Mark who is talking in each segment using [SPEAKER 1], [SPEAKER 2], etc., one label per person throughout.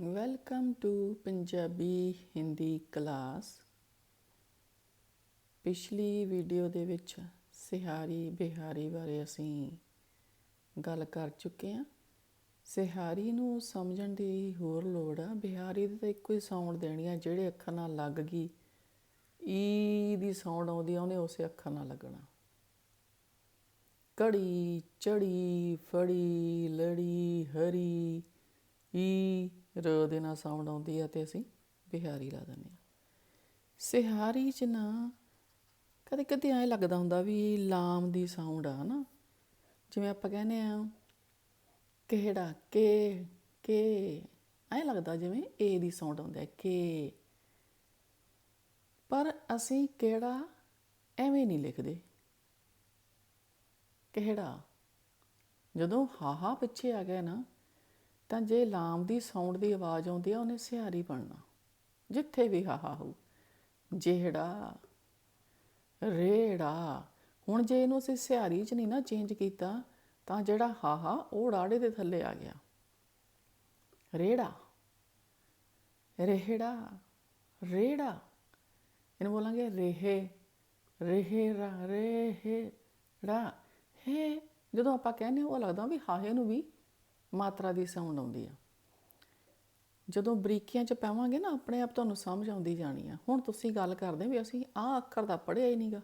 [SPEAKER 1] Welcome to Punjabi Hindi class ਪਿਛਲੀ video ਦੇ ਵਿੱਚ ਸਿਹਾਰੀ ਬਿਹਾਰੀ ਬਾਰੇ ਅਸੀਂ ਗੱਲ ਕਰ ਚੁੱਕੇ ਹਾਂ। ਸਿਹਾਰੀ ਨੂੰ ਸਮਝਣ ਦੀ ਹੋਰ ਲੋੜ ਆ। ਬਿਹਾਰੀ ਦੇ ਤਾਂ ਇੱਕੋ ਹੀ ਸਾਊਂਡ ਦੇਣੀ ਆ, ਜਿਹੜੇ ਅੱਖਰ ਨਾਲ ਲੱਗ ਗਈ, ਈ ਦੀ ਸਾਊਂਡ ਆਉਂਦੀ ਆ, ਉਹਨੇ ਉਸੇ ਅੱਖਰ ਨਾਲ ਲੱਗਣਾ। ਕੜੀ ਚੜੀ ਫੜੀ, ਲੜੀ, ਹਰੀ, ਈ। ਰ ਦੇ ਨਾਲ ਸਾਊਂਡ ਆਉਂਦੀ ਆ ਤੇ ਅਸੀਂ ਬਿਹਾਰੀ ਲਾ ਦਿੰਦੇ ਹਾਂ ਸਿਹਾਰੀ ਚ ਨਾ ਕਦੇ ਕਦੇ ਐਂ ਲੱਗਦਾ ਹੁੰਦਾ ਵੀ ਲਾਮ ਦੀ ਸਾਊਂਡ ਆ ਨਾ ਜਿਵੇਂ ਆਪਾਂ ਕਹਿੰਦੇ ਆ, ਕਿਹੜਾ, ਕੇ ਕੇ, ਐਂ ਲੱਗਦਾ ਜਿਵੇਂ ਏ ਦੀ ਸਾਊਂਡ ਆਉਂਦੀ ਹੈ ਕੇ। ਪਰ ਅਸੀਂ ਕਿਹੜਾ ਐਵੇਂ ਨਹੀਂ ਲਿਖਦੇ। ਕਿਹੜਾ? ਜਦੋਂ ਹਾਹਾ ਪਿੱਛੇ ਆ ਗਿਆ ਨਾ ਤਾਂ ਜੇ ਲਾਮ ਦੀ ਸਾਊਂਡ ਦੀ ਆਵਾਜ਼ ਆਉਂਦੀ ਆ ਉਹਨੇ ਸਿਹਾਰੀ ਬਣਨਾ। ਜਿੱਥੇ ਵੀ ਹਾਹਾ ਹੋ ਜਿਹੜਾ ਰੇੜਾ। ਹੁਣ ਜੇ ਇਹਨੂੰ ਅਸੀਂ ਸਿਹਾਰੀ 'ਚ ਨਹੀਂ ਨਾ ਚੇਂਜ ਕੀਤਾ ਤਾਂ ਜਿਹੜਾ ਹਾਹਾ ਉਹ ਰਾੜੇ ਦੇ ਥੱਲੇ ਆ ਗਿਆ। ਰੇੜਾ। ਰੇਹੜਾ ਰੇੜਾ। ਇਹਨੂੰ ਬੋਲਾਂਗੇ ਰਹੇ। ਰਹੇ ਰਾ ਰਹੇ ਹੈ। ਜਦੋਂ ਆਪਾਂ ਕਹਿੰਦੇ ਹਾਂ, ਉਹ ਲੱਗਦਾ ਵੀ ਹਾਹੇ ਨੂੰ ਵੀ ਮਾਤਰਾ ਦੀ ਸਾਊਂਡ ਆਉਂਦੀ ਆ। ਜਦੋਂ ਬਰੀਕੀਆਂ 'ਚ ਪਾਵਾਂਗੇ ਨਾ, ਆਪਣੇ ਆਪ ਤੁਹਾਨੂੰ ਸਮਝ ਆਉਂਦੀ ਜਾਣੀ ਆ। ਹੁਣ ਤੁਸੀਂ ਗੱਲ ਕਰਦੇ ਵੀ ਅਸੀਂ ਆਹ ਅੱਖਰ ਦਾ ਪੜ੍ਹਿਆ ਹੀ ਨਹੀਂਗਾ।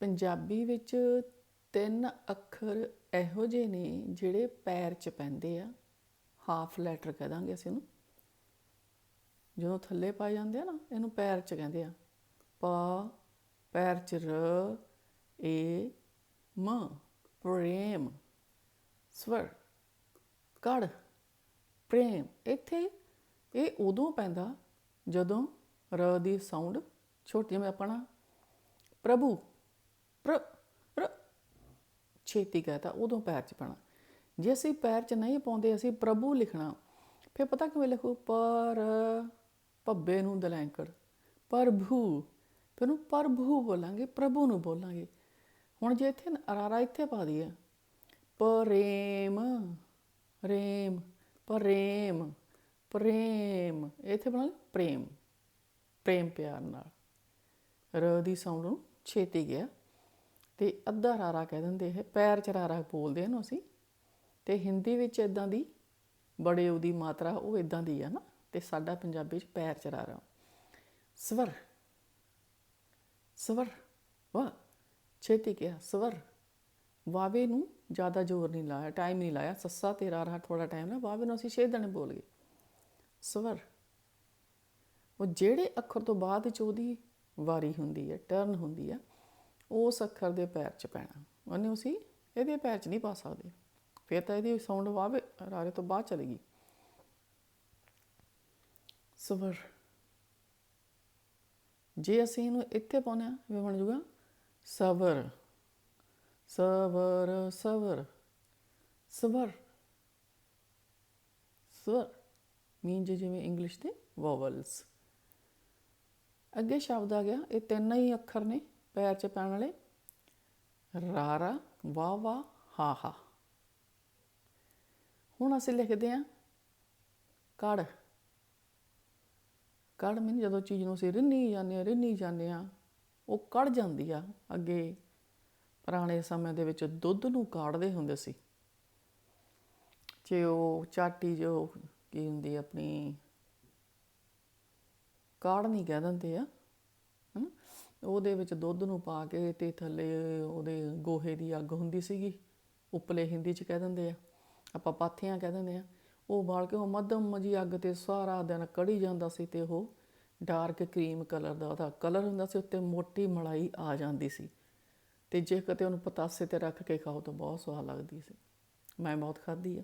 [SPEAKER 1] ਪੰਜਾਬੀ ਵਿੱਚ ਤਿੰਨ ਅੱਖਰ ਇਹੋ ਜਿਹੇ ਨੇ ਜਿਹੜੇ ਪੈਰ 'ਚ ਪੈਂਦੇ ਆ। ਹਾਫ ਲੈਟਰ ਕਹਿ ਦਾਂਗੇ ਅਸੀਂ ਇਹਨੂੰ। ਜਦੋਂ ਥੱਲੇ ਪਾਏ ਜਾਂਦੇ ਆ ਨਾ, ਇਹਨੂੰ ਪੈਰ 'ਚ ਕਹਿੰਦੇ ਆ। ਪ, ਪੈਰ 'ਚ ਰ, ਏ, ਮ, ਪ੍ਰੇਮ। ਸਵਰ ਕੜ ਪ੍ਰੇਮ, ਇੱਥੇ ਇਹ ਉਦੋਂ ਪੈਂਦਾ ਜਦੋਂ ਰ ਦੀ ਸਾਊਂਡ ਛੋਟੀ, ਜਿਵੇਂ ਆਪਣਾ ਪ੍ਰਭੂ, ਪ੍ਰ ਪ੍ਰ, ਛੇਤੀ ਕਹਤਾ ਉਦੋਂ ਪੈਰ 'ਚ ਪੈਣਾ। ਜੇ ਅਸੀਂ ਪੈਰ 'ਚ ਨਹੀਂ ਪਾਉਂਦੇ, ਅਸੀਂ ਪ੍ਰਭੂ ਲਿਖਣਾ, ਫਿਰ ਪਤਾ ਕਿਵੇਂ ਲਿਖੋ? ਪਰ ਪੱਬੇ ਨੂੰ ਦਲੈਂਕੜ, ਪ੍ਰਭੂ, ਫਿਰ ਨੂੰ ਪ੍ਰਭੂ ਬੋਲਾਂਗੇ, ਪ੍ਰਭੂ ਨੂੰ ਬੋਲਾਂਗੇ। ਹੁਣ ਜੇ ਇੱਥੇ ਅਰਾਰਾ ਇੱਥੇ ਪਾ ਦਈਏ ਪ੍ਰੇਮ ਰੇਮ ਪ੍ਰੇਮ ਪ੍ਰੇਮ। ਇੱਥੇ ਬਣਾ ਪ੍ਰੇਮ। ਪ੍ਰੇਮ ਪਿਆਰ ਨਾਲ। ਰ ਦੀ ਸਾਊਂਡ ਨੂੰ ਛੇਤੀ ਗਿਆ। ਤੇ ਅੱਧਾ ਰਾਰਾ ਕਹਿ ਦਿੰਦੇ ਇਹ। ਪੈਰ ਚਰਾਰਾ ਬੋਲਦੇ ਹਨ ਅਸੀਂ। ਤੇ ਹਿੰਦੀ ਵਿੱਚ ਇਦਾਂ ਦੀ ਬੜੇ ਉਹਦੀ ਮਾਤਰਾ, ਉਹ ਇਦਾਂ ਦੀ ਆ ਨਾ। ਤੇ ਸਾਡਾ ਪੰਜਾਬੀ ਚ ਪੈਰ ਚਰਾਰਾ ਸਵਰ। ਸਵਰ। ਵਾ ਛੇਤੀ ਕਿਹਾ। ਸਵਰ। ਵਾਵੇ ਨੂੰ ਜ਼ਿਆਦਾ ਜ਼ੋਰ ਨਹੀਂ ਲਾਇਆ ਟਾਈਮ ਨਹੀਂ ਲਾਇਆ। ਸੱਸਾ ਤੇ ਰਾਰਾ ਥੋੜਾ ਟਾਈਮ ਨਾ ਵਾਵੇ ਨੂੰ ਅਸੀਂ ਛੇ ਦਿਨ ਬੋਲ ਗਏ। ਸਵਰ। ਉਹ ਜਿਹੜੇ ਅੱਖਰ ਤੋਂ ਬਾਅਦ ਚ ਉਹਦੀ ਵਾਰੀ ਹੁੰਦੀ ਹੈ ਟਰਨ ਹੁੰਦੀ ਹੈ, ਉਸ ਅੱਖਰ ਦੇ ਪੈਰ 'ਚ ਪੈਣਾ। ਉਹਨੇ ਉਸੇ ਇਹਦੇ ਪੈਰ 'ਚ ਨਹੀਂ ਪਾ ਸਕਦੇ। ਫਿਰ ਤਾਂ ਇਹਦੀ ਸਾਊਂਡ ਵਾਵੇ ਰਾਰੇ ਤੋਂ ਬਾਅਦ ਚਲੇਗੀ ਸਵਰ। ਜੇ ਅਸੀਂ ਇਹਨੂੰ ਇੱਥੇ ਪਾਉਨੇ ਆ ਵੀ ਬਣ ਜਾਊਗਾ ਸਵਰ। ਸਵਰ ਸਵਰ ਸਵਰ ਸਵਰ ਮੀਨ ਜਿਵੇਂ ਇੰਗਲਿਸ਼ ਦੇ ਵੋਵਲਸ ਅੱਗੇ ਸ਼ਬਦ ਆ ਗਿਆ, ਇਹ ਤਿੰਨ ਹੀ ਅੱਖਰ ਨੇ ਪੈਰ 'ਚ ਪੈਣ ਵਾਲੇ। ਰਾਰਾ ਵਾ ਵਾ, ਹਾ ਹਾ। ਹੁਣ ਅਸੀਂ ਲਿਖਦੇ ਆ ਕੜ। ਕੜ ਮੀਨ ਜਦੋਂ ਚੀਜ਼ ਨੂੰ ਅਸੀਂ ਰਿੰਨੀ ਜਾਂਦੇ ਆ ਰਿੰਨੀ ਜਾਂਦੇ ਆ ਉਹ ਕੜ ਜਾਂਦੀ ਆ ਅੱਗੇ। ਪੁਰਾਣੇ ਸਮੇਂ ਦੇ ਵਿੱਚ ਦੁੱਧ ਨੂੰ ਕਾੜਦੇ ਹੁੰਦੇ ਸੀ। ਜੇ ਉਹ ਚਾਟੀ ਜੋ ਕੀ ਹੁੰਦੀ ਆਪਣੀ ਕਾੜਨੀ ਕਹਿ ਦਿੰਦੇ ਆ, ਹਨਾ? ਉਹਦੇ ਵਿੱਚ ਦੁੱਧ ਨੂੰ ਪਾ ਕੇ ਤੇ ਥੱਲੇ ਉਹਦੇ ਗੋਹੇ ਦੀ ਅੱਗ ਹੁੰਦੀ ਸੀਗੀ, ਉਪਲੇ ਹਿੰਦੀ ਚ ਕਹਿ ਦਿੰਦੇ ਆ, ਆਪਾਂ ਪਾਥੀਆਂ ਕਹਿ ਦਿੰਦੇ ਆ। ਉਹ ਬਾਲ ਕੇ ਉਹ ਮੱਧਮ ਜੀ ਅੱਗ ਤੇ ਸਾਰਾ ਦਿਨ ਕੜੀ ਜਾਂਦਾ ਸੀ ਤੇ ਉਹ ਡਾਰਕ ਕਰੀਮ ਕਲਰ ਦਾ ਉਹਦਾ ਕਲਰ ਹੁੰਦਾ ਸੀ, ਉੱਤੇ ਮੋਟੀ ਮਲਾਈ ਆ ਜਾਂਦੀ ਸੀ। ਤੇ ਜੇ ਕਿਤੇ ਉਹਨੂੰ ਪਤਾਸੇ ਤੇ ਰੱਖ ਕੇ ਖਾਓ ਤਾਂ ਬਹੁਤ ਸਵਾਦ ਲੱਗਦੀ ਸੀ। ਮੈਂ ਬਹੁਤ ਖਾਧੀ ਆ।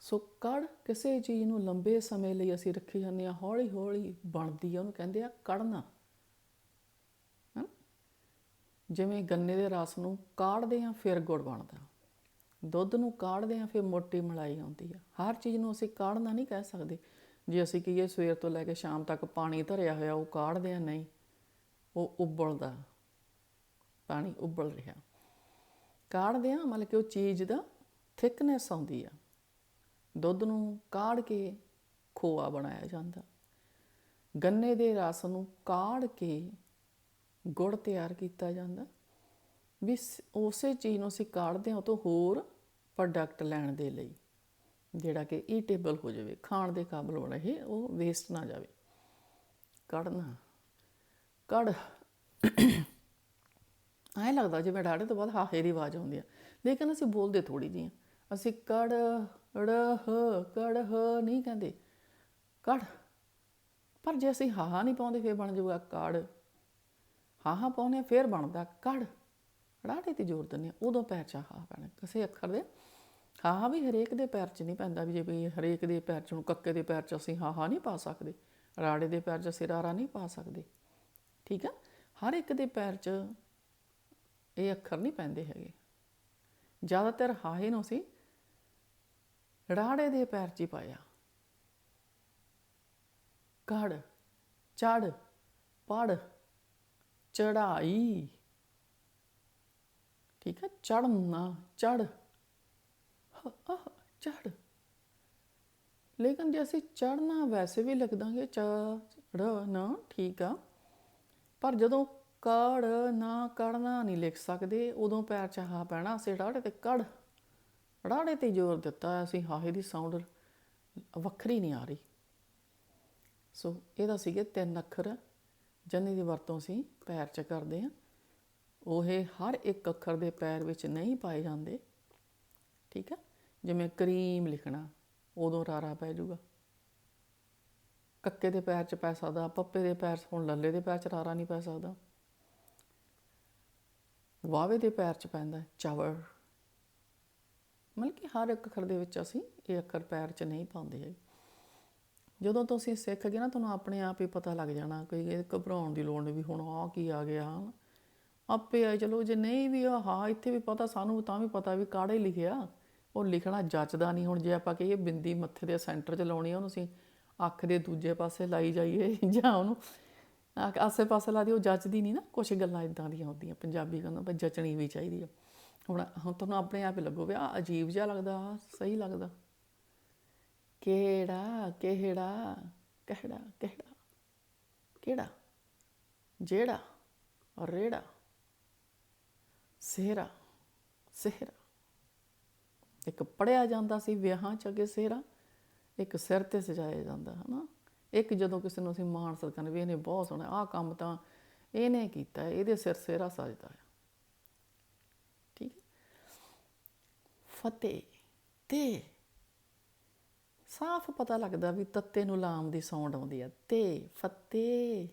[SPEAKER 1] ਸੋ ਕੜ ਕਿਸੇ ਚੀਜ਼ ਨੂੰ ਲੰਬੇ ਸਮੇਂ ਲਈ ਅਸੀਂ ਰੱਖੀ ਜਾਂਦੇ ਆ ਹੌਲੀ ਹੌਲੀ ਬਣਦੀ ਆ, ਉਹਨੂੰ ਕਹਿੰਦੇ ਆ ਕੜਨਾ। ਹਨ ਜਿਵੇਂ ਗੰਨੇ ਦੇ ਰਸ ਨੂੰ ਕਾੜਦੇ ਆ ਫਿਰ ਗੁੜ ਬਣਦਾ। ਦੁੱਧ ਨੂੰ ਕਾੜਦੇ ਆ ਫਿਰ ਮੋਟੀ ਮਲਾਈ ਆਉਂਦੀ ਆ। ਹਰ ਚੀਜ਼ ਨੂੰ ਅਸੀਂ ਕਾੜਨਾ ਨਹੀਂ ਕਹਿ ਸਕਦੇ। ਜੇ ਅਸੀਂ ਕਹੀਏ ਸਵੇਰ ਤੋਂ ਲੈ ਕੇ ਸ਼ਾਮ ਤੱਕ ਪਾਣੀ ਧਰਿਆ ਹੋਇਆ, ਉਹ ਕਾੜਦੇ ਆ ਨਹੀਂ। ਉਹ ਉਬਲਦਾ। ਪਾਣੀ ਉਬਲ ਰਿਹਾ। ਕਾੜਦੇ ਆ ਮਤਲਬ ਕਿ ਉਹ ਚੀਜ਼ ਦਾ ਥਿਕਨੈਸ ਆਉਂਦੀ ਆ। ਦੁੱਧ ਨੂੰ ਕਾੜ ਕੇ ਖੋਆ ਬਣਾਇਆ ਜਾਂਦਾ। ਗੰਨੇ ਦੇ ਰਸ ਨੂੰ ਕਾੜ ਕੇ ਗੁੜ ਤਿਆਰ ਕੀਤਾ ਜਾਂਦਾ। ਵੀ ਉਸੇ ਚੀਜ਼ ਨੂੰ ਅਸੀਂ ਕਾੜਦੇ ਹਾਂ ਉਹ ਤੋਂ ਹੋਰ ਪ੍ਰੋਡਕਟ ਲੈਣ ਦੇ ਲਈ, ਜਿਹੜਾ ਕਿ ਈਟੇਬਲ ਹੋ ਜਾਵੇ, ਖਾਣ ਦੇ ਕਾਬਲ ਬਣੇ, ਇਹ ਉਹ ਵੇਸਟ ਨਾ ਜਾਵੇ। ਕੜਨਾ ਕੜ ਐਂ ਲੱਗਦਾ ਜਿਵੇਂ ਡਾੜੇ ਤੋਂ ਬਾਅਦ ਹਾਹੇ ਦੀ ਆਵਾਜ਼ ਆਉਂਦੀ ਆ। ਲੇਕਿਨ ਅਸੀਂ ਬੋਲਦੇ ਥੋੜੀ ਜਿਹੀ ਅਸੀਂ ਕੜ ੜ ਹ ਹ ਨਹੀਂ ਕਹਿੰਦੇ। ਕੜ। ਪਰ ਜੇ ਅਸੀਂ ਹਾਹਾ ਨਹੀਂ ਪਾਉਂਦੇ ਫਿਰ ਬਣ ਜਾਊਗਾ ਕੜ। ਹਾਹਾ ਪਾਉਂਦੇ ਹਾਂ, ਫਿਰ ਬਣਦਾ ਕੜ। ਰਾੜੇ ਤੇ ਜ਼ੋਰ ਦਿੰਦੇ ਹਾਂ, ਉਦੋਂ ਪੈਰ ਚ ਹਾਹਾ ਪੈਣਾ। ਕਿਸੇ ਅੱਖਰ ਦੇ ਹਾਹਾ ਵੀ ਹਰੇਕ ਦੇ ਪੈਰ 'ਚ ਨਹੀਂ ਪੈਂਦਾ ਵੀ ਜੇ ਵੀ ਹਰੇਕ ਦੇ ਪੈਰ 'ਚ ਨੂੰ ਕੱਕੇ ਦੇ ਪੈਰ 'ਚ ਅਸੀਂ ਹਾਹਾ ਨਹੀਂ ਪਾ ਸਕਦੇ। ਰਾੜੇ ਦੇ ਪੈਰ 'ਚ ਅਸੀਂ ਰਾਰਾ ਨਹੀਂ ਪਾ ਸਕਦੇ। ਠੀਕ ਆ? ਹਰ ਇੱਕ ਦੇ ਪੈਰ 'ਚ ਇਹ ਅੱਖਰ ਨਹੀਂ ਪੈਂਦੇ ਹੈਗੇ। ਜ਼ਿਆਦਾਤਰ ਹਾਹੇ ਨੂੰ ਅਸੀਂ ਰਾੜੇ ਦੇ ਪੈਰ 'ਚ ਹੀ ਪਾਇਆ। ਕੜ ਚੜ, ਪੜ, ਚੜਾਈ। ਠੀਕ ਹੈ, ਚੜਨਾ, ਚੜ। ਚੜ। ਲੇਕਿਨ ਜੇ ਅਸੀਂ ਚੜਨਾ ਵੈਸੇ ਵੀ ਲਿਖ ਦਾਂਗੇ ਚੜ ਠੀਕ ਆ। ਪਰ ਜਦੋਂ ਕੜ ਨਾ ਕੜਨਾ ਨਹੀਂ ਲਿਖ ਸਕਦੇ। ਉਦੋਂ ਪੈਰ ਚ ਹਾ ਪੈਣਾ, ਅਸੀਂ ਰਾੜੇ ਤੇ ਕੜ ਰਾੜੇ ਤੇ ਜ਼ੋਰ ਦਿੱਤਾ ਅਸੀਂ ਹਾਹੇ ਦੀ ਸਾਊਂਡ ਵੱਖਰੀ ਨਹੀਂ ਆ ਰਹੀ। ਸੋ ਇਹਦਾ ਸੀਗੇ ਤਿੰਨ ਅੱਖਰ ਜਿਨ੍ਹਾਂ ਦੀ ਵਰਤੋਂ ਅਸੀਂ ਪੈਰ 'ਚ ਕਰਦੇ ਹਾਂ। ਉਹ ਹਰ ਇੱਕ ਅੱਖਰ ਦੇ ਪੈਰ ਵਿੱਚ ਨਹੀਂ ਪਾਏ ਜਾਂਦੇ। ਠੀਕ ਹੈ? ਜਿਵੇਂ ਕਰੀਮ ਲਿਖਣਾ, ਉਦੋਂ ਰਾਰਾ ਪੈ ਜਾਊਗਾ। ਕੱਕੇ ਦੇ ਪੈਰ 'ਚ ਪੈ ਸਕਦਾ, ਪੱਪੇ ਦੇ ਪੈਰ 'ਚ, ਹੁਣ ਲੱਲੇ ਦੇ ਪੈਰ 'ਚ ਰਾਰਾ ਨਹੀਂ ਪੈ ਸਕਦਾ। ਵਾਵੇ ਦੇ ਪੈਰ 'ਚ ਪੈਂਦਾ ਹੈ ਚਾਵਰ ਮਤਲਬ ਕਿ ਹਰ ਇੱਕ ਅੱਖਰ ਦੇ ਵਿੱਚ ਅਸੀਂ ਇਹ ਅੱਖਰ ਪੈਰ 'ਚ ਨਹੀਂ ਪਾਉਂਦੇ ਹੈਗੇ। ਜਦੋਂ ਤੁਸੀਂ ਸਿੱਖ ਗਏ ਨਾ, ਤੁਹਾਨੂੰ ਆਪਣੇ ਆਪ ਹੀ ਪਤਾ ਲੱਗ ਜਾਣਾ ਕਿ ਇਹ ਘਬਰਾਉਣ ਦੀ ਲੋੜ ਨਹੀਂ ਵੀ ਹੁਣ ਆ ਕੀ ਆ ਗਿਆ ਆਪੇ ਆ ਚਲੋ ਜੇ ਨਹੀਂ ਵੀ ਆ ਹਾਂ ਇੱਥੇ ਵੀ ਪਤਾ, ਸਾਨੂੰ ਤਾਂ ਵੀ ਪਤਾ ਵੀ ਕਾੜੇ ਲਿਖਿਆ। ਉਹ ਲਿਖਣਾ ਜੱਚਦਾ ਨਹੀਂ ਹੁਣ, ਜੇ ਆਪਾਂ ਕਹੀਏ ਬਿੰਦੀ ਮੱਥੇ ਦੇ ਸੈਂਟਰ 'ਚ ਲਾਉਣੀ ਆ, ਉਹਨੂੰ ਅਸੀਂ ਅੱਖ ਦੇ ਦੂਜੇ ਪਾਸੇ ਲਾਈ ਜਾਈਏ ਜਾਂ ਉਹਨੂੰ ਆਸੇ ਪਾਸੇ ਲਾ ਦੀ ਉਹ ਜੱਚਦੀ ਨਹੀਂ ਨਾ ਕੁਝ ਗੱਲਾਂ ਇਦਾਂ ਦੀਆਂ ਹੁੰਦੀਆਂ, ਪੰਜਾਬੀ ਕਹਿੰਦਾ ਪਰ ਜਚਣੀ ਵੀ ਚਾਹੀਦੀ ਆ। ਹੁਣ ਹੁਣ ਤੁਹਾਨੂੰ ਆਪਣੇ ਆਪ ਹੀ ਲੱਗੋ ਵੀ ਆ ਅਜੀਬ ਜਿਹਾ ਲੱਗਦਾ ਸਹੀ ਲੱਗਦਾ। ਕਿਹੜਾ ਕਿਹੜਾ ਕਿਹੜਾ ਕਿਹੜਾ ਕਿਹੜਾ, ਜਿਹੜਾ, ਰੇੜਾ, ਸਿਹਰਾ ਸਿਹਰਾ। ਇੱਕ ਪੜਿਆ ਜਾਂਦਾ ਸੀ ਵਿਆਹਾਂ ਚ ਅੱਗੇ ਸਿਹਰਾ, ਇੱਕ ਸਿਰ ਤੇ ਸਜਾਇਆ ਜਾਂਦਾ, ਹਨਾ? ਇੱਕ ਜਦੋਂ ਕਿਸੇ ਨੂੰ ਅਸੀਂ ਮਾਣ ਸਤਿਕਾਰ ਵੀ ਇਹਨੇ ਬਹੁਤ ਸੋਹਣਾ, ਆਹ ਕੰਮ ਤਾਂ ਇਹਨੇ ਕੀਤਾ, ਇਹਦੇ ਸਿਰ ਸਿਹਰਾ ਸਜਦਾ ਹੈ ਠੀਕ ਫਤਿਹ ਤੇ ਸਾਫ਼ ਪਤਾ ਲੱਗਦਾ ਵੀ ਤੱਤੇ ਨੂੰ ਲਾਮ ਦੀ ਸਾਊਂਡ ਆਉਂਦੀ ਆ। ਤੇ ਫਤਿਹ।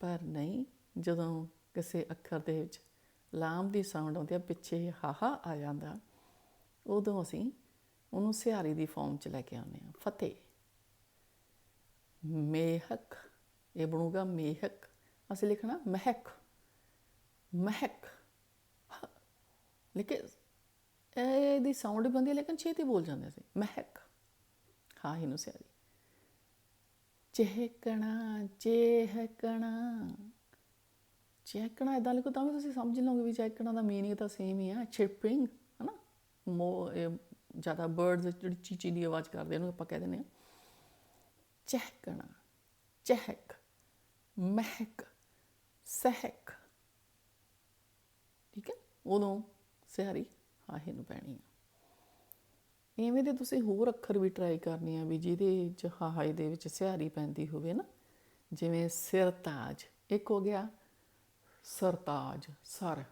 [SPEAKER 1] ਪਰ ਨਹੀਂ, ਜਦੋਂ ਕਿਸੇ ਅੱਖਰ ਦੇ ਵਿੱਚ ਲਾਮ ਦੀ ਸਾਊਂਡ ਆਉਂਦੀ ਆ, ਪਿੱਛੇ ਹਾਹਾ ਆ ਜਾਂਦਾ, ਉਦੋਂ ਅਸੀਂ ਉਹਨੂੰ ਸਿਹਾਰੀ ਦੀ ਫਾਰਮ 'ਚ ਲੈ ਕੇ ਆਉਂਦੇ ਹਾਂ। ਫਤਿਹ। ਮੇਹਕ, ਇਹ ਬਣੂਗਾ ਮੇਹਕ। ਅਸੀਂ ਲਿਖਣਾ ਮਹਿਕ। ਮਹਿਕ। ਲੇਕਿਨ ਇਹਦੀ ਸਾਊਂਡ ਹੀ ਬੰਦੀ ਹੈ, ਲੇਕਿਨ ਛੇਤੀ ਬੋਲ ਜਾਂਦੇ ਸੀ ਮਹਿਕ। ਹਾਂ ਇਹਨੂੰ ਸਿਆਰੀ ਚਹਿਕਣਾ ਚਹਿਕਣਾ। ਚਹਿਕਣਾ ਇਦਾਂ ਲਿਖੋ, ਤਾਂ ਵੀ ਤੁਸੀਂ ਸਮਝ ਲਓਗੇ ਵੀ ਚਹਿਕਣਾ ਦਾ ਮੀਨਿੰਗ ਤਾਂ ਸੇਮ ਹੀ ਆ। ਚਿਰਪਿੰਗ ਹਨਾ? ਮੋ, ਇਹ ਜ਼ਿਆਦਾ ਬਰਡਸ ਜਿਹੜੀ ਚੀਚੀ ਦੀ ਆਵਾਜ਼ ਕਰਦੇ ਉਹਨੂੰ ਆਪਾਂ ਕਹਿ ਦਿੰਦੇ ਆ। ਚਹਿਕਣਾ, ਚਹਿਕ, ਮਹਿਕ, ਸਹਿਕ। ਠੀਕ ਹੈ? ਉਦੋਂ ਸਿਹਾਰੀ ਹਾਹੇ ਨੂੰ ਪੈਣੀ ਆ। ਐਵੇਂ ਦੇ ਤੁਸੀਂ ਹੋਰ ਅੱਖਰ ਵੀ ਟਰਾਈ ਕਰਨੇ ਆ ਵੀ ਜਿਹਦੇ ਚ ਹਾਹੇ ਦੇ ਵਿੱਚ ਸਿਹਾਰੀ ਪੈਂਦੀ ਹੋਵੇ ਨਾ, ਜਿਵੇਂ ਸਿਰਤਾਜ, ਇੱਕ ਹੋ ਗਿਆ ਸਰਤਾਜ, ਸਰ,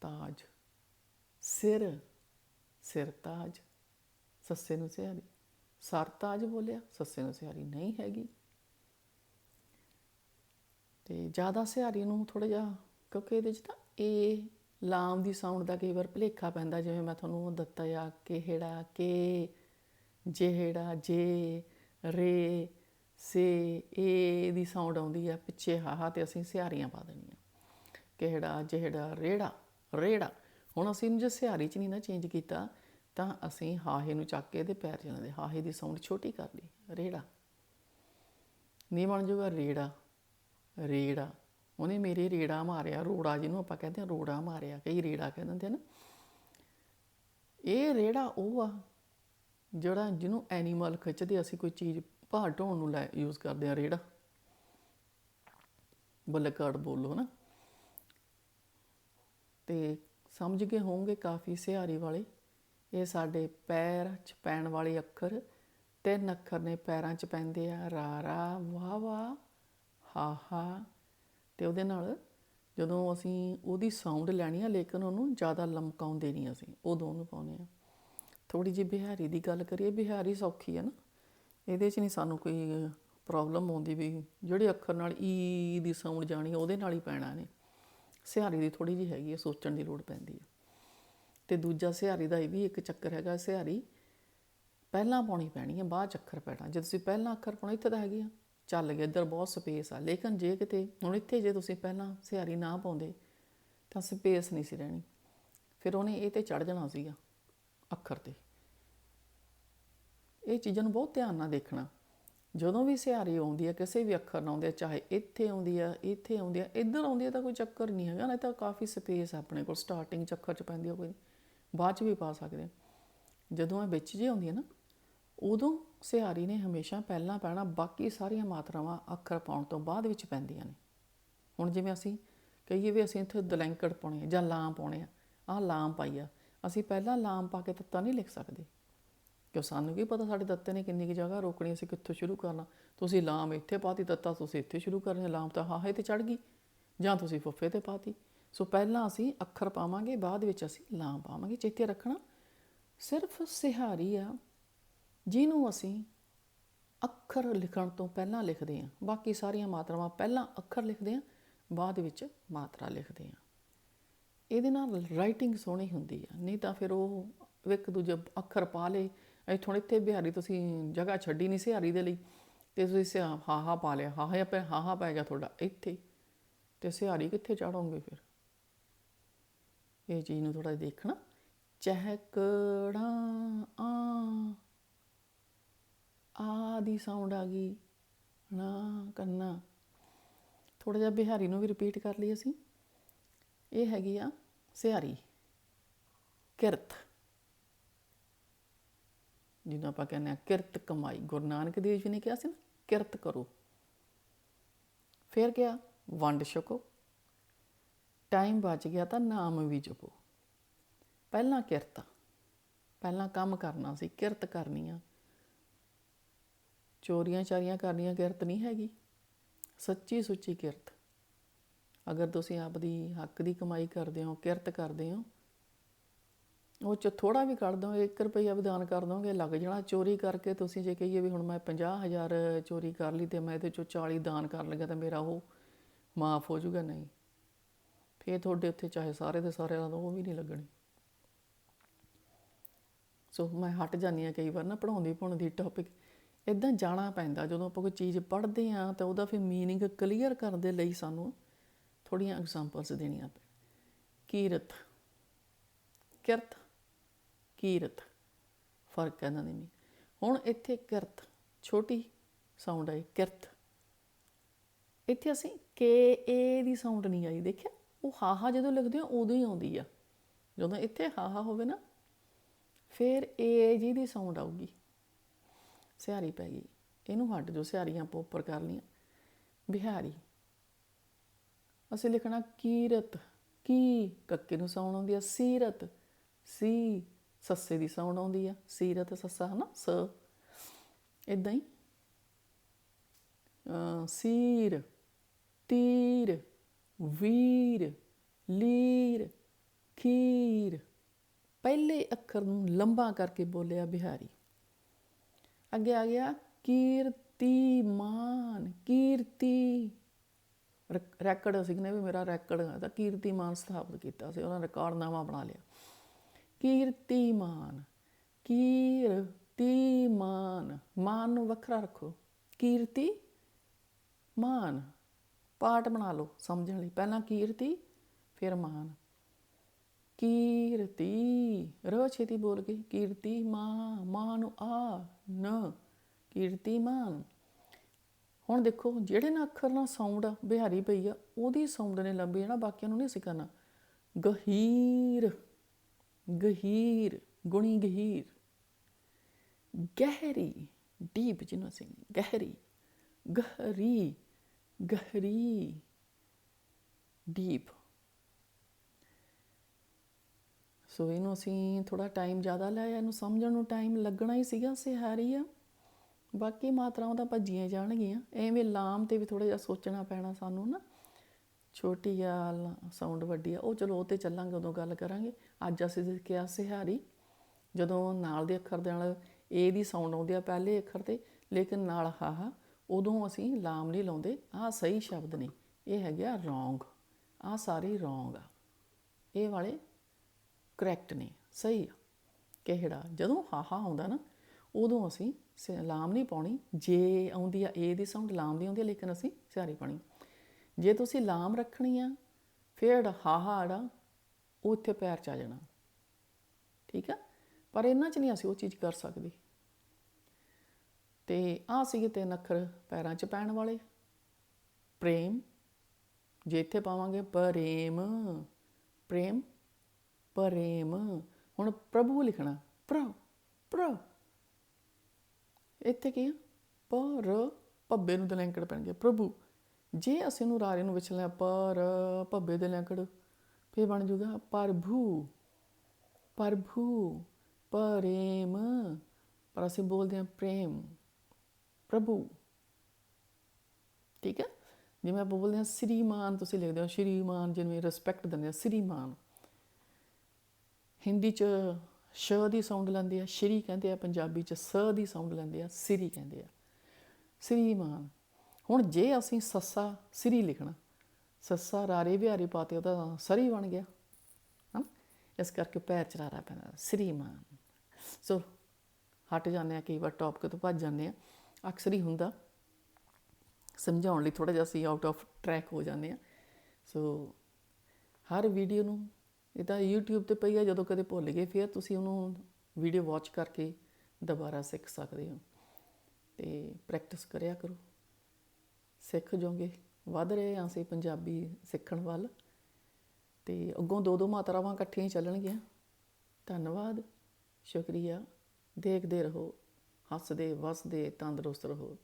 [SPEAKER 1] ਤਾਜ, ਸਿਰ, ਸਿਰਤਾਜ, ਸੱਸੇ ਨੂੰ ਸਿਹਾਰੀ। ਸਰਤਾਜ ਬੋਲਿਆ, ਸੱਸੇ ਨੂੰ ਸਿਹਾਰੀ ਨਹੀਂ ਹੈਗੀ। ਤੇ ਜ਼ਿਆਦਾ ਸਿਹਾਰੀ ਨੂੰ ਥੋੜਾ ਜਿਹਾ, ਕਿਉਂਕਿ ਇਹਦੇ 'ਚ ਤਾਂ ਏ ਲਾਮ ਦੀ ਸਾਊਂਡ ਦਾ ਕਈ ਵਾਰ ਭੁਲੇਖਾ ਪੈਂਦਾ, ਜਿਵੇਂ ਮੈਂ ਤੁਹਾਨੂੰ ਦਿੱਤਾ ਆ, ਕਿਹੜਾ, ਕੇ, ਜਿਹੜਾ, ਜੇ, ਰੇ, ਸੇ, ਏ ਦੀ ਸਾਊਂਡ ਆਉਂਦੀ ਆ, ਪਿੱਛੇ ਹਾਹਾ ਤੇ ਅਸੀਂ ਸਿਹਾਰੀਆਂ ਪਾ ਦੇਣੀਆਂ। ਕਿਹੜਾ, ਜਿਹੜਾ, ਰੇੜਾ ਰੇੜਾ। ਹੁਣ ਅਸੀਂ ਇਹਨੂੰ ਜੇ ਸਿਹਾਰੀ 'ਚ ਨਹੀਂ ਨਾ ਚੇਂਜ ਕੀਤਾ ਤਾਂ ਅਸੀਂ ਹਾਹੇ ਨੂੰ ਚੱਕ ਕੇ ਇਹਦੇ ਪੈਰ 'ਚ ਲਾਉਂਦੇ। ਹਾਹੇ ਦੀ ਸਾਊਂਡ ਛੋਟੀ ਕਰ ਲਈ। ਰੇੜਾ। ਨਹੀਂ ਬਣ ਜਾਊਗਾ ਰੇੜਾ। ਰੇੜਾ। ਉਹਨੇ ਮੇਰੇ ਰੇੜਾ ਮਾਰਿਆ। ਰੋੜਾ ਜਿਹਨੂੰ ਆਪਾਂ ਕਹਿੰਦੇ ਆ ਰੋੜਾ ਮਾਰਿਆ। ਕਈ ਰੇੜਾ ਕਹਿ ਦਿੰਦੇ ਆ ਨਾ। ਇਹ ਰੇੜਾ ਉਹ ਆ ਜਿਹੜਾ ਜਿਹਨੂੰ ਐਨੀਮਲ ਖਿੱਚਦੇ ਅਸੀਂ ਕੋਈ ਚੀਜ਼ ਭਾਰ ਢੋਣ ਨੂੰ ਲੈ ਯੂਜ਼ ਕਰਦੇ ਆ ਰੇੜਾ। ਬਲਕਾਰਡ ਬੋਲੋ ਨਾ ਤੇ ਸਮਝ ਗਏ ਹੋਵੋਗੇ ਕਾਫੀ ਸਿਹਾਰੀ ਵਾਲੇ। ਇਹ ਸਾਡੇ ਪੈਰ 'ਚ ਪੈਣ ਵਾਲੇ ਅੱਖਰ ਤਿੰਨ ਅੱਖਰ ਨੇ ਪੈਰਾਂ 'ਚ ਪੈਂਦੇ ਆ। ਰਾ ਰਾ, ਵਾ ਵਾ, ਹਾ ਹਾ। ਤੇ ਉਹਦੇ ਨਾਲ ਜਦੋਂ ਅਸੀਂ ਉਹਦੀ ਸਾਊਂਡ ਲੈਣੀ ਆ, ਲੇਕਿਨ ਉਹਨੂੰ ਜ਼ਿਆਦਾ ਲਮਕਾਉਂਦੇ ਨਹੀਂ ਅਸੀਂ ਉਦੋਂ ਉਹਨੂੰ ਪਾਉਂਦੇ ਆ। ਥੋੜੀ ਜਿਹੀ ਬਿਹਾਰੀ ਦੀ ਗੱਲ ਕਰੀਏ, ਬਿਹਾਰੀ ਸੌਖੀ ਆ ਨਾ। ਇਹਦੇ 'ਚ ਨਹੀਂ ਸਾਨੂੰ ਕੋਈ ਪ੍ਰੋਬਲਮ ਆਉਂਦੀ ਵੀ ਜਿਹੜੇ ਅੱਖਰ ਨਾਲ ਈ ਦੀ ਸਾਊਂਡ ਜਾਣੀ, ਉਹਦੇ ਨਾਲ ਹੀ ਪੈਣਾ ਨੇ। ਸਿਹਾਰੀ ਦੀ ਥੋੜੀ ਜਿਹੀ ਹੈਗੀ ਹੈ ਸੋਚਣ ਦੀ ਲੋੜ ਪੈਂਦੀ ਹੈ ਤੇ ਦੂਜਾ ਸਿਹਾਰੀ ਦਾ ਇਹ ਵੀ ਇੱਕ ਚੱਕਰ ਹੈਗਾ, ਸਿਹਾਰੀ ਪਹਿਲਾਂ ਪਾਉਣੀ ਪੈਣੀ ਹੈ ਬਾਅਦ 'ਚ ਅੱਖਰ ਪੈਣਾ। ਜੇ ਤੁਸੀਂ ਪਹਿਲਾਂ ਅੱਖਰ ਪਾਉਣਾ, ਇੱਥੇ ਤਾਂ ਹੈਗੀ ਆ। ਚੱਲ ਗਿਆ ਇੱਧਰ ਬਹੁਤ ਸਪੇਸ ਆ। ਲੇਕਿਨ ਜੇ ਕਿਤੇ, ਹੁਣ ਇੱਥੇ ਜੇ ਤੁਸੀਂ ਪਹਿਲਾਂ ਸਿਹਾਰੀ ਨਾ ਪਾਉਂਦੇ, ਤਾਂ ਸਪੇਸ ਨਹੀਂ ਸੀ ਰਹਿਣੀ। ਫਿਰ ਉਹਨੇ ਇਹ ਤੇ ਚੜ ਜਾਣਾ ਸੀਗਾ, ਅੱਖਰ ਤੇ। ਇਹ ਚੀਜ਼ਾਂ ਨੂੰ ਬਹੁਤ ਧਿਆਨ ਨਾਲ ਦੇਖਣਾ। ਜਦੋਂ ਵੀ ਸਿਹਾਰੀ ਆਉਂਦੀ ਹੈ ਕਿਸੇ ਵੀ ਅੱਖਰ ਨਾਲ ਆਉਂਦੀ ਹੈ ਚਾਹੇ ਇੱਥੇ ਆਉਂਦੀ ਹੈ ਇੱਥੇ ਆਉਂਦੀ ਹੈ ਇੱਧਰ ਆਉਂਦੀ ਹੈ ਤਾਂ ਕੋਈ ਚੱਕਰ ਨਹੀਂ ਹੈਗਾ ਨਾ ਤਾਂ ਕਾਫੀ ਸਪੇਸ ਹੈ ਆਪਣੇ ਕੋਲ ਸਟਾਰਟਿੰਗ ਚੱਕਰ ਚ ਪੈਂਦੀ ਹੈ ਕੋਈ। ਬਾਅਦ ਚ ਵੀ ਪਾ ਸਕਦੇ ਜਦੋਂ ਇਹ ਵਿੱਚ ਜੇ ਆਉਂਦੀ ਹੈ ਨਾ, ਉਦੋਂ ਸਿਹਾਰੀ ਨੇ ਹਮੇਸ਼ਾ ਪਹਿਲਾਂ ਪੈਣਾ ਬਾਕੀ ਸਾਰੀਆਂ ਮਾਤਰਾਵਾਂ ਅੱਖਰ ਪਾਉਣ ਤੋਂ ਬਾਅਦ ਵਿੱਚ ਪੈਂਦੀਆਂ ਨੇ। ਹੁਣ ਜਿਵੇਂ ਅਸੀਂ ਕਹੀਏ ਵੀ ਅਸੀਂ ਇੱਥੇ ਦਲੈਂਕੜ ਪਾਉਣੇ ਜਾਂ ਲਾਮ ਪਾਉਣੇ ਆ, ਆਹ ਲਾਮ ਪਾਈ ਆ, ਅਸੀਂ ਪਹਿਲਾਂ ਲਾਮ ਪਾ ਕੇ ਤੱਤਾ ਨਹੀਂ ਲਿਖ ਸਕਦੇ। ਕਿਉਂ ਸਾਨੂੰ ਕੀ ਪਤਾ ਸਾਡੇ ਤੱਤੇ ਨੇ ਕਿੰਨੀ ਕੁ ਜਗ੍ਹਾ ਰੋਕਣੀ ਅਸੀਂ ਕਿੱਥੋਂ ਸ਼ੁਰੂ ਕਰਨਾ। ਤੁਸੀਂ ਲਾਮ ਇੱਥੇ ਪਾਤੀ, ਤੱਤਾ ਤੁਸੀਂ ਇੱਥੇ ਸ਼ੁਰੂ ਕਰਨੇ, ਲਾਮ ਤਾਂ ਹਾਹੇ ਤੇ ਚੜ ਗਈ। ਜਾਂ ਤੁਸੀਂ ਫੁੱਫੇ ਤੇ ਪਾਤੀ। ਸੋ ਪਹਿਲਾਂ ਅਸੀਂ ਅੱਖਰ ਪਾਵਾਂਗੇ, ਬਾਅਦ ਵਿੱਚ ਅਸੀਂ ਲਾਮ ਪਾਵਾਂਗੇ। ਚੇਤੇ ਰੱਖਣਾ, ਸਿਰਫ ਸਿਹਾਰੀ ਆ, ਜਿਹਨੂੰ ਅਸੀਂ ਅੱਖਰ ਲਿਖਣ ਤੋਂ ਪਹਿਲਾਂ ਲਿਖਦੇ ਹਾਂ। ਬਾਕੀ ਸਾਰੀਆਂ ਮਾਤਰਾਵਾਂ ਪਹਿਲਾਂ ਅੱਖਰ ਲਿਖਦੇ ਹਾਂ, ਬਾਅਦ ਵਿੱਚ ਮਾਤਰਾ ਲਿਖਦੇ ਹਾਂ। ਇਹਦੇ ਨਾਲ ਰਾਈਟਿੰਗ ਸੋਹਣੀ ਹੁੰਦੀ ਆ, ਨਹੀਂ ਤਾਂ ਫਿਰ ਉਹ ਇੱਕ ਦੂਜੇ ਅੱਖਰ ਪਾ ਲੇ ਇੱਥੋਂ ਇੱਥੇ ਬਿਹਾਰੀ ਤੁਸੀਂ ਜਗ੍ਹਾ ਛੱਡੀ ਨਹੀਂ ਸਿਹਾਰੀ ਦੇ ਲਈ, ਤੇ ਤੁਸੀਂ ਸਿਆ ਹਾ ਹਾ ਪਾ ਲਿਆ ਹਾ ਹਾ ਪੈ ਹਾ ਹਾ ਪੈ ਗਿਆ ਤੁਹਾਡਾ ਇੱਥੇ, ਤੇ ਸਿਹਾਰੀ ਕਿੱਥੇ ਚਾੜੋਗੇ ਫਿਰ? ਇਹ ਚੀਜ਼ ਨੂੰ ਥੋੜਾ ਦੇਖਣਾ। ਚਹਿਕੜਾ, ਆ ਆ ਦੀ ਸਾਊਂਡ ਆ ਗਈ। ਨਾ, ਕੰਨਾ। ਥੋੜਾ ਜਿਹਾ ਬਿਹਾਰੀ ਨੂੰ ਵੀ ਰਿਪੀਟ ਕਰ ਲਈ ਅਸੀਂ। ਇਹ ਹੈਗੀ ਆ ਸਿਹਾਰੀ, ਕਿਰਤ। ਜਿਹਨੂੰ ਆਪਾਂ ਕਹਿੰਦੇ ਆ ਕਿਰਤ ਕਮਾਈ। ਗੁਰੂ ਨਾਨਕ ਦੇਵ ਜੀ ਨੇ ਕਿਹਾ ਸੀ ਨਾ, ਕਿਰਤ ਕਰੋ। ਫਿਰ ਕਿਹਾ, ਵੰਡ ਛਕੋ। ਟਾਈਮ ਬਚ ਗਿਆ ਤਾਂ ਨਾਮ ਵੀ ਜਪੋ। ਪਹਿਲਾਂ ਕਿਰਤ ਪਹਿਲਾਂ ਕੰਮ ਕਰਨਾ ਸੀ, ਕਿਰਤ ਕਰਨੀ ਆ। ਚੋਰੀਆਂ ਚਾਰੀਆਂ ਕਰਨੀਆਂ ਕਿਰਤ ਨਹੀਂ ਹੈਗੀ। ਸੱਚੀ ਸੁੱਚੀ ਕਿਰਤ। ਅਗਰ ਤੁਸੀਂ ਆਪਦੀ ਹੱਕ ਦੀ ਕਮਾਈ ਕਰਦੇ ਹੋ, ਕਿਰਤ ਕਰਦੇ ਹੋ, ਉਹ ਚ ਥੋੜਾ ਵੀ ਕੱਢ ਦੋ 1 ਰੁਪਈਆ ਵੀ ਦਾਨ ਕਰ ਦੋਗੇ, ਲੱਗ ਜਾਣਾ ਚੋਰੀ ਕਰਕੇ ਤੁਸੀਂ ਜੇ ਕਹੀਏ ਵੀ ਹੁਣ ਮੈਂ 50000 ਚੋਰੀ ਕਰ ਲਈ ਤੇ ਮੈਂ ਇਹਦੇ ਚੋਂ 40 ਦਾਨ ਕਰ ਲਗਾ ਤਾਂ ਮੇਰਾ ਉਹ ਮਾਫ ਹੋ ਜਾਊਗਾ। ਨਹੀਂ। ਫੇਰ ਤੁਹਾਡੇ ਉੱਥੇ ਚਾਹੇ ਸਾਰੇ ਦੇ ਸਾਰੇ ਦਾ ਉਹ ਵੀ ਨਹੀਂ ਲੱਗਣੀ। ਸੋ ਮੈਂ ਹਟ ਜਾਂਦੀ ਆ ਕਈ ਵਾਰ ਨਾ ਪੜਾਉਂਦੀ ਪੜਾਉਂਦੀ ਟੌਪਿਕ ਇਦਾਂ ਜਾਣਾ ਪੈਂਦਾ, ਜਦੋਂ ਆਪਾਂ ਕੋਈ ਚੀਜ਼ ਪੜ੍ਹਦੇ ਆ ਤਾਂ ਉਹਦਾ ਫਿਰ ਮੀਨਿੰਗ ਕਲੀਅਰ ਕਰਨ ਦੇ ਲਈ ਸਾਨੂੰ ਥੋੜੀਆਂ ਐਗਜ਼ਾਮਪਲਸ ਦੇਣੀਆਂ ਪੈਣ ਕੀਰਤ। ਕਿਰਤ, ਕੀਰਤ। ਫ਼ਰਕ ਹੈ ਇਹਨਾਂ ਦੇ ਵਿੱਚ ਹੁਣ ਇੱਥੇ ਕਿਰਤ, ਛੋਟੀ ਸਾਊਂਡ ਆਈ, ਕਿਰਤ। ਇੱਥੇ ਅਸੀਂ ਕੇ ਏ ਦੀ ਸਾਊਂਡ ਨਹੀਂ ਆਈ, ਦੇਖਿਆ? ਉਹ ਹਾਹਾ ਜਦੋਂ ਲਿਖਦੇ ਹੋ ਉਦੋਂ ਹੀ ਆਉਂਦੀ ਆ। ਜਦੋਂ ਇੱਥੇ ਹਾਹਾ ਹੋਵੇ ਨਾ, ਫਿਰ ਏ ਜੀ ਦੀ ਸਾਊਂਡ ਆਊਗੀ। ਸਿਹਾਰੀ ਪੈ ਗਈ। ਇਹਨੂੰ ਹਟ ਜੋ ਸਿਹਾਰੀਆਂ ਆਪਾਂ ਉੱਪਰ ਕਰ ਲਈਆਂ। ਬਿਹਾਰੀ। ਅਸੀਂ ਲਿਖਣਾ ਕੀਰਤ। ਕੀ ਕੱਕੇ ਨੂੰ ਸਾਊਂਡ ਆਉਂਦੀ ਆ? ਸੀਰਤ। ਸੀ, ਸੱਸੇ ਦੀ ਸਾਊਂਡ ਆਉਂਦੀ ਆ। ਸੀਰਤ, ਸੱਸਾ, ਹਨਾ? ਸ। ਇਦਾਂ ਹੀ। ਸੀਰ। ਤੀਰ। ਵੀਰ, ਲੀਰ, ਖੀਰ। ਪਹਿਲੇ ਅੱਖਰ ਨੂੰ ਲੰਬਾ ਕਰਕੇ ਬੋਲਿਆ ਬਿਹਾਰੀ। ਅੱਗੇ ਆ ਗਿਆ ਕੀਰਤੀਮਾਨ ਕੀਰਤੀ। ਰੈਕ- ਰੈਕਡ ਅਸੀਂ ਕਹਿੰਦੇ ਵੀ ਮੇਰਾ ਰੈਕਡ ਹੈ ਤਾਂ ਕੀਰਤੀਮਾਨ ਸਥਾਪਿਤ ਕੀਤਾ ਸੀ, ਉਹਨਾਂ ਰਿਕਾਰਡਨਾਮਾ ਬਣਾ ਲਿਆ। ਕੀਰਤੀਮਾਨ ਕੀਰਤੀਮਾਨ ਮਾਨ ਨੂੰ ਵੱਖਰਾ ਰੱਖੋ। ਕੀਰਤੀ ਮਾਨ। ਪਾਠ ਬਣਾ ਲਓ ਸਮਝਣ ਲਈ। ਪਹਿਲਾਂ ਕੀਰਤੀ, ਫਿਰ ਮਾਨ। ਕੀਰਤੀ, ਰੋ ਛੇਤੀ ਬੋਲ ਕੇ। ਕੀਰਤੀ ਮਾਂ ਮਾਂ ਨੂੰ ਆ ਨ ਕੀਰਤੀਮਾਨ ਹੁਣ ਦੇਖੋ, ਜਿਹੜੇ ਨਾ ਅੱਖਰ ਨਾਲ ਸਾਊਂਡ ਬਿਹਾਰੀ ਪਈ ਆ, ਉਹਦੀ ਸਾਊਂਡ ਨੇ ਲੰਬੀ ਹੈ ਬਾਕੀਆਂ ਨੂੰ ਨਹੀਂ ਅਸੀਂ ਕਰਨਾ। ਗਹੀਰ ਗਹੀਰ, ਗੁਣੀ ਗਹੀਰ। ਗਹਿਰੀ, ਡੀਪ ਜਿਹਨੂੰ ਅਸੀਂ ਗਹਿਰੀ ਗਹਿਰੀ। ਗਹਿਰੀ ਡੀਪ ਸੋ ਇਹਨੂੰ ਅਸੀਂ ਥੋੜਾ ਟਾਈਮ ਜ਼ਿਆਦਾ ਲਿਆ, ਇਹਨੂੰ ਸਮਝਣ ਨੂੰ ਟਾਈਮ ਲੱਗਣਾ ਹੀ ਸੀਗਾ, ਸਿਹਾਰੀ ਆ। ਬਾਕੀ ਮਾਤਰਾਵਾਂ ਤਾਂ ਭੱਜੀਆਂ ਜਾਣਗੀਆਂ। ਐਵੇਂ ਲਾਮ ਤੇ ਵੀ ਥੋੜਾ ਜਿਹਾ ਸੋਚਣਾ ਪੈਣਾ ਸਾਨੂੰ ਨਾ। ਛੋਟੀ ਆ ਸਾਊਂਡ ਵੱਡੀ ਆ। ਉਹ ਚਲੋ ਉਹ ਤੇ ਚੱਲਾਂਗੇ, ਉਦੋਂ ਗੱਲ ਕਰਾਂਗੇ। ਅੱਜ ਅਸੀਂ ਸਿੱਖਿਆ ਸਿਹਾਰੀ, ਜਦੋਂ ਨਾਲ ਦੇ ਅੱਖਰ ਦੇ ਨਾਲ ਏ ਦੀ ਸਾਊਂਡ ਆਉਂਦੀ ਆ ਪਹਿਲੇ ਅੱਖਰ ਤੇ, ਲੇਕਿਨ ਨਾਲ ਹਾਹਾ ਉਦੋਂ ਅਸੀਂ ਲਾਮ ਨਹੀਂ ਲਾਉਂਦੇ। ਆਹ ਸਹੀ ਸ਼ਬਦ ਨਹੀਂ ਇਹ ਹੈਗੇ ਆ ਰੋਂਗ ਆਹ ਸਾਰੇ ਰੋਂਗ ਆ। ਇਹ ਵਾਲੇ ਕਰੈਕਟ ਨੇ। ਸਹੀ ਆ। ਕਿਹੜਾ? ਜਦੋਂ ਹਾਹਾ ਆਉਂਦਾ ਨਾ, ਉਦੋਂ ਅਸੀਂ ਸ- ਲਾਮ ਨਹੀਂ ਪਾਉਣੀ। ਜੇ ਆਉਂਦੀ ਆ ਏ ਦੀ ਸਾਊਂਡ ਲਾਮ ਦੀ ਆਉਂਦੀ ਆ ਲੇਕਿਨ ਅਸੀਂ ਸਿਆਰੀ ਪਾਣੀ ਜੇ ਤੁਸੀਂ ਲਾਮ ਰੱਖਣੀ ਆ, ਫਿਰ ਹਾਹਾ ਆੜਾ, ਉਹ ਉੱਥੇ ਪੈਰ ਚ ਆ ਜਾਣਾ। ਠੀਕ ਆ? ਪਰ ਇਹਨਾਂ ਚ ਨਹੀਂ ਅਸੀਂ ਉਹ ਚੀਜ਼ ਕਰ ਸਕਦੇ। ਤੇ ਆ ਸੀਗੇ ਤਿੰਨ ਅੱਖਰ ਪੈਰਾਂ 'ਚ ਪੈਣ ਵਾਲੇ। ਪ੍ਰੇਮ, ਜੇ ਇੱਥੇ ਪਾਵਾਂਗੇ ਪ੍ਰੇਮ ਪ੍ਰੇਮ ਪ੍ਰੇਮ। ਹੁਣ ਪ੍ਰਭੂ ਲਿਖਣਾ, ਪ੍ਰ ਪ੍ਰ। ਇੱਥੇ ਕੀ ਆ? ਪਰ ਪੱਬੇ ਨੂੰ ਦਲੈਂਕੜ ਪੈਣਗੇ। ਪ੍ਰਭੂ, ਜੇ ਅਸੀਂ ਨੂੰ ਰਾਰੇ ਨੂੰ ਵਿਚਲਿਆ ਪਰ ਪੱਬੇ ਦੇ ਲੈਂਕੜ, ਫੇਰ ਬਣ ਜੂਗਾ ਪ੍ਰਭੂ ਪ੍ਰਭੂ, ਪ੍ਰੇਮ। ਪਰ ਅਸੀਂ ਬੋਲਦੇ ਹਾਂ ਪ੍ਰੇਮ। ਪ੍ਰਭੂ ਠੀਕ ਹੈ? ਜਿਵੇਂ ਆਪਾਂ ਬੋਲਦੇ ਹਾਂ ਸ੍ਰੀਮਾਨ, ਤੁਸੀਂ ਲਿਖਦੇ ਹੋ ਸ਼੍ਰੀਮਾਨ, ਜਿਵੇਂ ਰਿਸਪੈਕਟ ਦਿੰਦੇ ਆ ਸ੍ਰੀਮਾਨ। ਹਿੰਦੀ ਚ ਸ਼ ਦੀ ਸਾਊਂਡ ਲੈਂਦੇ ਆ, ਸ਼੍ਰੀ ਕਹਿੰਦੇ ਆ, ਪੰਜਾਬੀ ਚ ਸ ਦੀ ਸਾਊਂਡ ਲੈਂਦੇ ਆ, ਸ੍ਰੀ ਕਹਿੰਦੇ ਆ। ਸ੍ਰੀਮਾਨ। ਹੁਣ ਜੇ ਅਸੀਂ ਸੱਸਾ ਸ੍ਰੀ ਲਿਖਣਾ, ਸੱਸਾ ਰਾਰੇ ਵਿਹਾਰੇ ਪਾਤੇ, ਉਹਦਾ ਸਰੀ ਬਣ ਗਿਆ। ਹਾਂ ਇਸ ਕਰਕੇ ਪੈਰ ਚਰਾਰਾ ਪੈਂਦਾ, ਸ੍ਰੀਮਾਨ। ਸੋ ਹਟ ਜਾਂਦੇ ਆ, ਕਈ ਵਾਰ ਟੌਪਿਕ ਤੋਂ ਭੱਜ ਜਾਂਦੇ ਆ। ਅਕਸਰ ਹੀ ਹੁੰਦਾ। ਸਮਝਾਉਣ ਲਈ ਥੋੜਾ ਜਿਹਾ ਅਸੀਂ ਆਊਟ ਆਫ ਟਰੈਕ ਹੋ ਜਾਂਦੇ ਆ ਸੋ ਹਰ ਵੀਡੀਓ ਨੂੰ, ਇਹ ਤਾਂ YouTube ਤੇ ਪਈ ਆ, ਜਦੋਂ ਕਦੇ ਭੁੱਲ ਗਏ, ਫਿਰ ਤੁਸੀਂ ਉਹਨੂੰ ਵੀਡੀਓ ਵਾਚ ਕਰਕੇ ਦੁਬਾਰਾ ਸਿੱਖ ਸਕਦੇ ਹੋ। ਤੇ ਪ੍ਰੈਕਟਿਸ ਕਰਿਆ ਕਰੋ। ਸਿੱਖ ਜਾਓਗੇ। ਵੱਧ ਰਹੇ ਹਾਂ ਅਸੀਂ ਪੰਜਾਬੀ ਸਿੱਖਣ ਵੱਲ। ਤੇ ਅੱਗੋਂ ਦੋ ਦੋ ਮਾਤਰਾਵਾਂ ਇਕੱਠੀਆਂ ਹੀ ਚੱਲਣਗੀਆਂ। ਧੰਨਵਾਦ। ਸ਼ੁਕਰੀਆ। ਦੇਖਦੇ ਰਹੋ। ਹੱਸਦੇ ਵਸਦੇ ਤੰਦਰੁਸਤ ਰਹੋ।